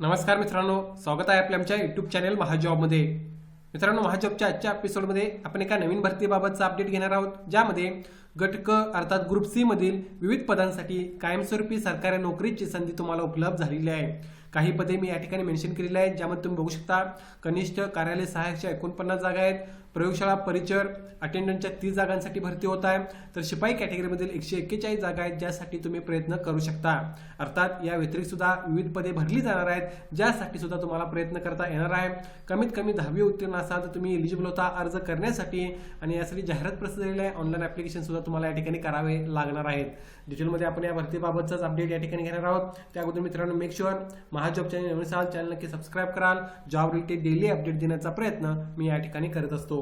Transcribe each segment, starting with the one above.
नमस्कार मित्रांनो स्वागत आहे आपल्या आमच्या युट्यूब चॅनल महाजॉबमध्ये. मित्रांनो महाजॉबच्या आजच्या एपिसोडमध्ये आपण एका नवीन भरतीबाबतचा अपडेट घेणार आहोत ज्यामध्ये गट क अर्थात ग्रुप सी मधील विविध पदांसाठी कायमस्वरूपी सरकारी नोकरीची संधी तुम्हाला उपलब्ध झालेली आहे. काही पदे मी या ठिकाणी मेन्शन केलेली आहेत ज्यामध्ये तुम्ही बघू शकता कनिष्ठ कार्यालय सहाय्यकच्या एकोणपन्नास जागा आहेत प्रयोगशाळा परिचर अटेंडंटच्या तीस जागांसाठी भरती होत आहे. तर शिपाई कॅटेगरीमधील एकशे एक्केचाळीस जागा आहेत ज्यासाठी तुम्ही प्रयत्न करू शकता. अर्थात या व्यतिरिक्त सुद्धा विविध पदे भरली जाणार आहेत ज्यासाठी सुद्धा तुम्हाला प्रयत्न करता येणार आहे. कमीत कमी दहावी उत्तीर्ण असाल तर तुम्ही एलिजिबल होता अर्ज करण्यासाठी आणि यासाठी जाहिरात प्रसिद्ध झालेली आहे. ऑनलाईन ऍप्लिकेशन सुद्धा तुम्हाला या ठिकाणी करावे लागणार आहेत. डिटेलमध्ये आपण या भरतीबाबतचाच अपडेट या ठिकाणी घेणार आहोत. त्या अगोदर मित्रांनो मेक शुअर महाजॉब चॅनल नवीन चॅनल नक्की सबस्क्राईब कराल. जॉब रिलेटेड डेली अपडेट देण्याचा प्रयत्न मी या ठिकाणी करत असतो.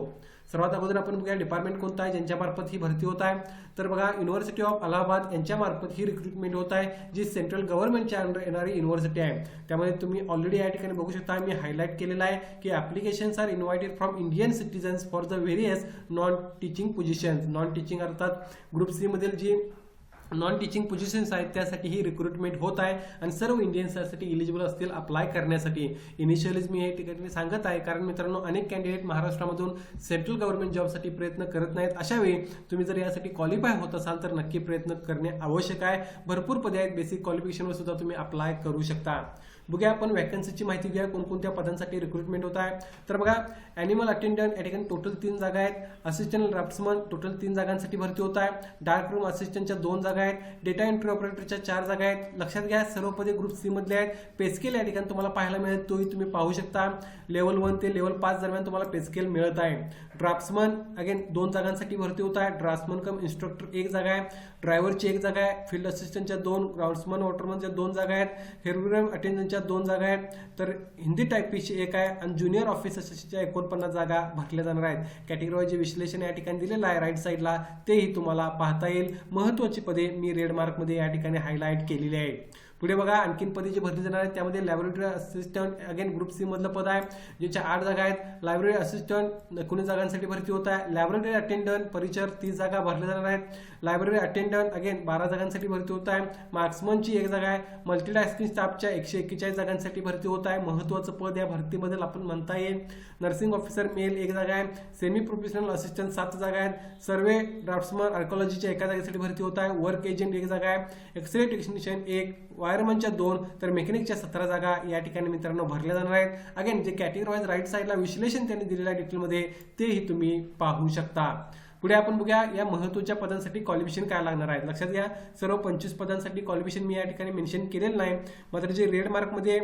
सर्वात अगोदर आपण बघूया डिपार्टमेंट कोणता आहे ज्यांच्या मार्फत ही भरती होत आहे. तर बघा युनिव्हर्सिटी ऑफ अलाहाबाद यांच्या मार्फत ही रिक्रुटमेंट होत आहे जी सेंट्रल गव्हर्नमेंटच्या अंडर येणारी युनिव्हर्सिटी आहे. त्यामध्ये तुम्ही ऑलरेडी या ठिकाणी बघू शकता मी हायलाईट केलेला आहे की applications are invited from Indian citizens for the various non teaching positions non teaching अर्थात ग्रुप सी मधील जी नॉन टीचिंग पोझिशन्स आहेत त्यासाठी ही रिक्रुटमेंट होत आहे आणि सर्व इंडियन्ससाठी इलिजिबल असतील अप्लाय करण्यासाठी. इनिशियलीच मी हे ठिकाणी सांगत आहे कारण मित्रांनो अनेक कॅन्डिडेट महाराष्ट्रामधून सेंट्रल गव्हर्नमेंट जॉबसाठी प्रयत्न करत नाहीत. अशा वेळी तुम्ही जर यासाठी क्वालिफाय होत असाल तर नक्की प्रयत्न करणे आवश्यक आहे. भरपूर पदे आहेत बेसिक क्वालिफिकेशनवर सुद्धा तुम्ही अप्लाय करू शकता. बघूया आपण वॅकन्सीची माहिती घेऊया कोणकोणत्या पदांसाठी रिक्रुटमेंट होत आहे. तर बघा अॅनिमल अटेंडंट या ठिकाणी टोटल तीन जागा आहेत. असिस्टंट ड्राफ्ट्समन टोटल तीन जागांसाठी भरती होत आहे. डार्क रूम असिस्टंटच्या दोन जागा आहेत. डेटा एंट्री ऑपरेटरच्या चार जागा आहेत. लक्षात घ्या सर्व पदे ग्रुप सी मधले आहेत. पेस्केल या ठिकाणी तुम्हाला पाहायला मिळेल. तोही तुम्ही पाहू शकता. लेवल वन ते लेवल पाच दरम्यान तुम्हाला पेस्केल मिळत आहे. ड्राफ्ट्समन अगेन दोन जागांसाठी भरती होत आहे. ड्राफ्ट्समन कम इन्स्ट्रक्टर एक जागा आहे. ड्रायव्हरची एक जागा आहे. फील्ड असिस्टंटच्या दोन ग्राउंड्समन वॉटरमनच्या दोन जागा आहेत. हेरोग्राम अटेंडंटच्या दोन जागा आहेत. तर हिंदी टायपिंगची एक आहे आणि ज्युनियर ऑफिस असिस्टंटच्या एकोणपन्नास जागा भरल्या जाणार आहेत. कॅटेगरीवाईज विश्लेषण या ठिकाणी दिलेलं आहे राईट साईडला तेही तुम्हाला पाहता येईल. महत्वाची पदे मी रेड मार्कमध्ये या ठिकाणी हायलाईट केलेली आहे पुढे बघा आणखीन पदे जे भरती जाणार आहेत त्यामध्ये laboratory assistant again group C मधलं पद आहे ज्याच्या आठ जागा आहेत. लायब्ररी असिस्टंट एकोणीस जागांसाठी भरती होत आहे? लॅबोरेटरी अटेंडंट परिचर तीस जागा भरल्या जाणार आहेत. लायब्ररी अटेंडंट अगेन बारा जागांसाठी भरती होत आहे. मार्क्समनची एक जागा आहे. मल्टीटास्किंग स्टाफच्या एकशे एक्केचाळीस जागांसाठी भरती होत आहे. महत्वाचं पद या भरतीमध्ये आपण म्हणता येईल. नर्सिंग ऑफिसर मेल एक जागा आहे. सेमी प्रोफेशनल असिस्टंट सात जागा आहेत. सर्वे ड्राफ्ट्समन आर्कोलॉजीच्या एका जागेसाठी भरती होत आहे. वर्क एजंट एक जागा आहे. एक्सरे टेक्निशियन एक. फायरमनच्या दोन तर मेकॅनिकच्या सतरा जागा या ठिकाणी मित्रांनो भरल्या जाणार आहेत. अगेन जे कॅटेगरी वाईज राईट साईडला विश्लेषण त्यांनी दिलेलं आहे डिटेलमध्ये तेही तुम्ही पाहू शकता. पुढे आपण बघूया या महत्त्वाच्या पदांसाठी क्वालिफिकेशन काय लागणार आहे. लक्षात घ्या सर्व पंचवीस पदांसाठी क्वालिफिकेशन मी या ठिकाणी मेन्शन केलेलं नाही. मात्र जे रेड मार्कमध्ये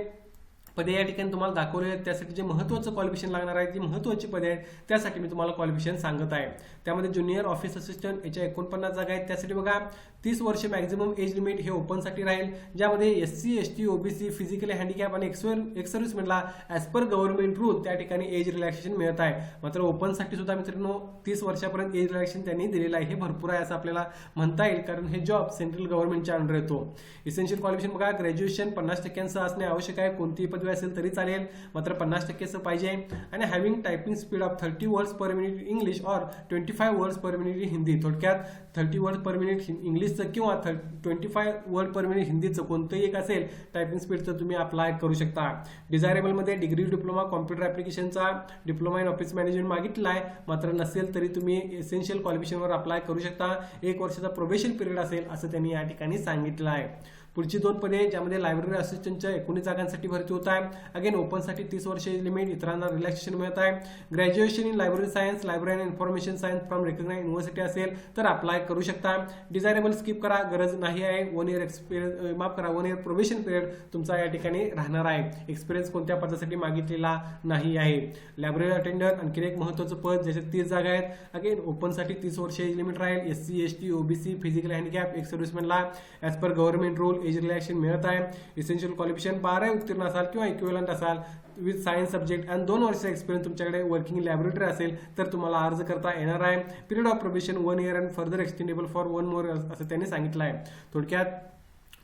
पदे या ठिकाणी तुम्हाला दाखवले आहेत. त्यासाठी जे महत्त्वाचं क्वालिफिकेशन लागणार आहे जी महत्त्वाची पदे आहेत त्यासाठी मी तुम्हाला क्वालिफिकेशन सांगत आहे. त्यामध्ये ज्युनियर ऑफिस असिस्टंट याच्या एकोणपन्नास जागा आहेत. त्यासाठी बघा तीस वर्ष मॅक्झिमम एज लिमिट हे ओपनसाठी राहील. ज्यामध्ये S C S T OBC physically handicap आणि Xavier ex as per government rule त्या ठिकाणी एज रिलॅक्सेशन मिळत आहे. मात्र ओपनसाठी सुद्धा मित्रांनो तीस वर्षापर्यंत एज रिलॅक्सेशन त्यांनी दिलेलं आहे. हे भरपूर आहे असं आपल्याला म्हणता येईल कारण हे जॉब सेंट्रल गव्हर्नमेंटच्या अंडर येतो. इसेन्शियल क्वालिफिकेशन बघा ग्रॅज्युएशन पन्नास टक्क्यांचं असणे आवश्यक आहे. कोणतीही पदवी असेल तरी चालेल. मात्र पन्नास टक्केचं पाहिजे. आणि having typing speed of thirty words per minute English or twenty five words per minute Hindi थोडक्यात थर्टी वर्ड पर मिनिट इंग्लिशचं किंवा twenty five word per minute हिंदीचं कोणतंही एक असेल टायपिंग स्पीडचं तुम्ही अप्लाय करू शकता. डिझायरेबलमध्ये डिग्री डिप्लोमा कॉम्प्युटर ॲप्लिकेशनचा डिप्लोमा इन ऑफिस मॅनेजमेंट मागितला आहे मात्र नसेल तरी तुम्ही एसेन्शियल क्वालिफिकेशनवर अप्लाय करू शकता. एक वर्षाचा प्रोबेशन पिरियड असेल असं त्यांनी या ठिकाणी सांगितलं आहे पुढची दोन पदे ज्यामध्ये लायब्ररी असिस्टंटच्या एकोणीस जागांसाठी भरती होत आहे. अगेन ओपनसाठी तीस वर्ष लिमिट इतरांना रिलॅक्सेशन मिळत आहे. Graduation in library science library and information science from recognise university असेल तर अप्लाय करू शकता. डिझायरेबल स्किप करा गरज नाही आहे. वन इयर एक्सपिरियन्स माफ करा वन इयर प्रोबेशन पिरियड तुमचा या ठिकाणी राहणार आहे. एक्सपिरियन्स कोणत्या पदासाठी मागितलेला नाही आहे? लायब्ररी अटेंडर आणखी एक महत्त्वाचं पद ज्याच्यात तीस जागा आहेत. अगेन ओपनसाठी तीस वर्ष एज लिमिट राहील S C S T OBC physical handicap एक सर्व्हिसमॅनला as per government rule age relaxation मिळत आहे. इसेन्शियल क्वालिफिकेशन बारा उत्तीर्ण असाल किंवा इक्विलंट असाल विथ सायन्स सब्जेक्ट आणि दोन वर्षाचा एक्सपिरियन्स तुमच्याकडे वर्किंग लॅबोरेटरी असेल तर तुम्हाला अर्ज करता येणार आहे. Period of probation one year and further extendable for one more असं त्यांनी सांगितलं आहे. थोडक्यात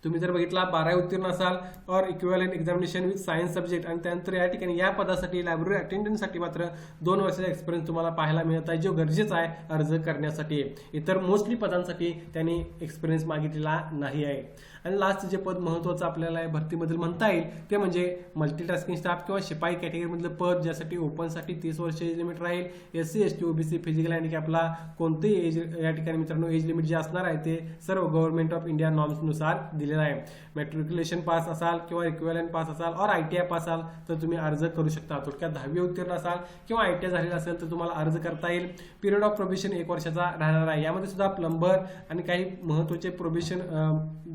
तुम्ही जर बघितला बारावी उत्तीर्ण असाल or equivalent examination with science subject आणि त्यानंतर या ठिकाणी या पदासाठी लायब्ररी अटेंडन्ससाठी मात्र दोन वर्षाचा एक्सपिरियन्स तुम्हाला पाहायला मिळत आहे जो गरजेचा आहे अर्ज करण्यासाठी. इतर मोस्टली पदांसाठी त्यांनी एक्सपिरियन्स मागितलेला नाही आहे. आणि लास्ट जे पद महत्त्वाचं आपल्याला भरतीमधील म्हणता येईल ते म्हणजे मल्टीटास्किंग स्टाफ किंवा शिपाई कॅटेगरीमधलं पद ज्यासाठी ओपनसाठी तीस वर्ष एज लिमिट राहील. S C S T OBC physical हँडिकॅपला कोणतेही एज या ठिकाणी मित्रांनो एज लिमिट जे असणार आहे ते सर्व गव्हर्नमेंट ऑफ इंडिया नॉर्म्सनुसार दिलेला आहे मॅट्रिक्युलेशन पास असाल किंवा इक्वेलन पास असाल और आय टी आय पास असाल तर तुम्ही अर्ज करू शकता. थोडक्यात दहावी उत्तीर्ण असाल किंवा आय टी आय झालेला असेल तर तुम्हाला अर्ज करता येईल. पिरियड ऑफ प्रोबिशन एक वर्षाचा राहणार आहे. यामध्ये सुद्धा प्लंबर आणि काही महत्त्वाचे प्रोबिशन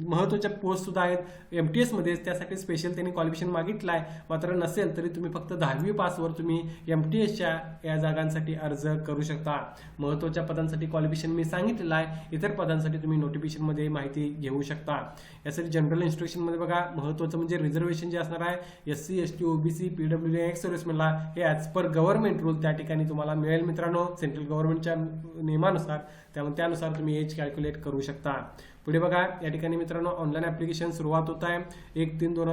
महत्त्वाच्या पोस्ट सुद्धा आहेत. एम टी एसमध्ये त्यासाठी स्पेशल त्यांनी क्वालिफिकेशन मागितलं आहे मात्र नसेल तरी तुम्ही फक्त दहावी पासवर तुम्ही एम टी एसच्या या जागांसाठी अर्ज करू शकता. महत्त्वाच्या पदांसाठी क्वालिफिकेशन मी सांगितलेलं आहे. इतर पदांसाठी तुम्ही नोटिफिकेशनमध्ये माहिती घेऊ शकता. यासाठी जनरल इन्स्ट्रक्शनमध्ये बघा महत्त्वाचं म्हणजे रिझर्वेशन जे असणार आहे S C S T OBC PW ex सर्व्हिसमॅनला हे ॲज पर गव्हर्नमेंट रूल त्या ठिकाणी तुम्हाला मिळेल मित्रांनो. सेंट्रल गव्हर्नमेंटच्या नियमानुसार त्यामुळे त्यानुसार तुम्ही एज कॅल्क्युलेट करू शकता. पुढे बघा या ठिकाणी मित्रांनो ऑनलाईन ऍप्लिकेशन सुरुवात होत आहे. एक तीन दोन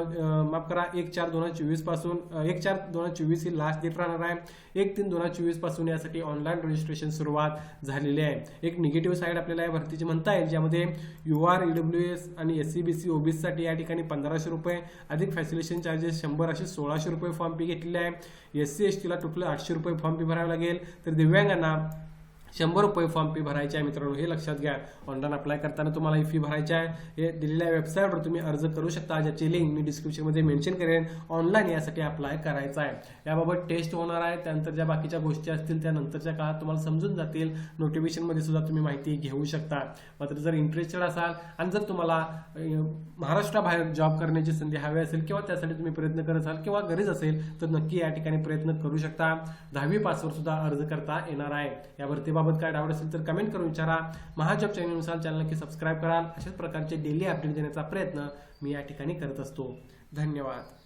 माफ करा एक चार दोन हजार चोवीसपासून एक चार दोन हजार चोवीस ही लास्ट डेट राहणार आहे. एक तीन दोन हजार चोवीसपासून यासाठी ऑनलाईन रजिस्ट्रेशन सुरुवात झालेली आहे. एक निगेटिव्ह साईड आपल्याला या भरतीची म्हणता येईल ज्यामध्ये यू आर ईडब्ल्यू एस आणि एस सी बी सी ओबीसीसाठी या ठिकाणी पंधराशे रुपये अधिक फॅसिलेशन चार्जेस शंभर असे सोळाशे रुपये फॉर्म फी घेतलेले आहे. एस सी एस टीला टोटल आठशे रुपये फॉर्म फी भरावे लागेल. तर दिव्यांगांना शंभर रुपये फॉर्म फी भरायची आहे मित्रांनो हे लक्षात घ्या. ऑनलाईन अप्लाय करताना तुम्हाला ही फी भरायची आहे. हे दिलेल्या वेबसाईटवर तुम्ही अर्ज करू शकता. ज्याची लिंक मी डिस्क्रिप्शनमध्ये मेन्शन करेन. ऑनलाईन यासाठी अप्लाय करायचा आहे. याबाबत टेस्ट होणार आहे. त्यानंतर ज्या बाकीच्या गोष्टी असतील त्या नंतरच्या काळात तुम्हाला समजून जातील. नोटिफिकेशनमध्ये सुद्धा तुम्ही माहिती घेऊ शकता. मात्र जर इंटरेस्टेड असाल आणि जर तुम्हाला महाराष्ट्राबाहेर जॉब करण्याची संधी हवी असेल किंवा त्यासाठी तुम्ही प्रयत्न करत असाल किंवा गरज असेल तर नक्की या ठिकाणी प्रयत्न करू शकता. दहावी पासवर सुद्धा अर्ज करता येणार आहे. यावरती याबाबत काय डाऊट असेल तर कमेंट करून विचारा. महाजॉब चॅनलनुसार चॅनल नक्की सबस्क्राईब कराल अशाच प्रकारचे डेली अपडेट देण्याचा प्रयत्न मी या ठिकाणी करत असतो. धन्यवाद.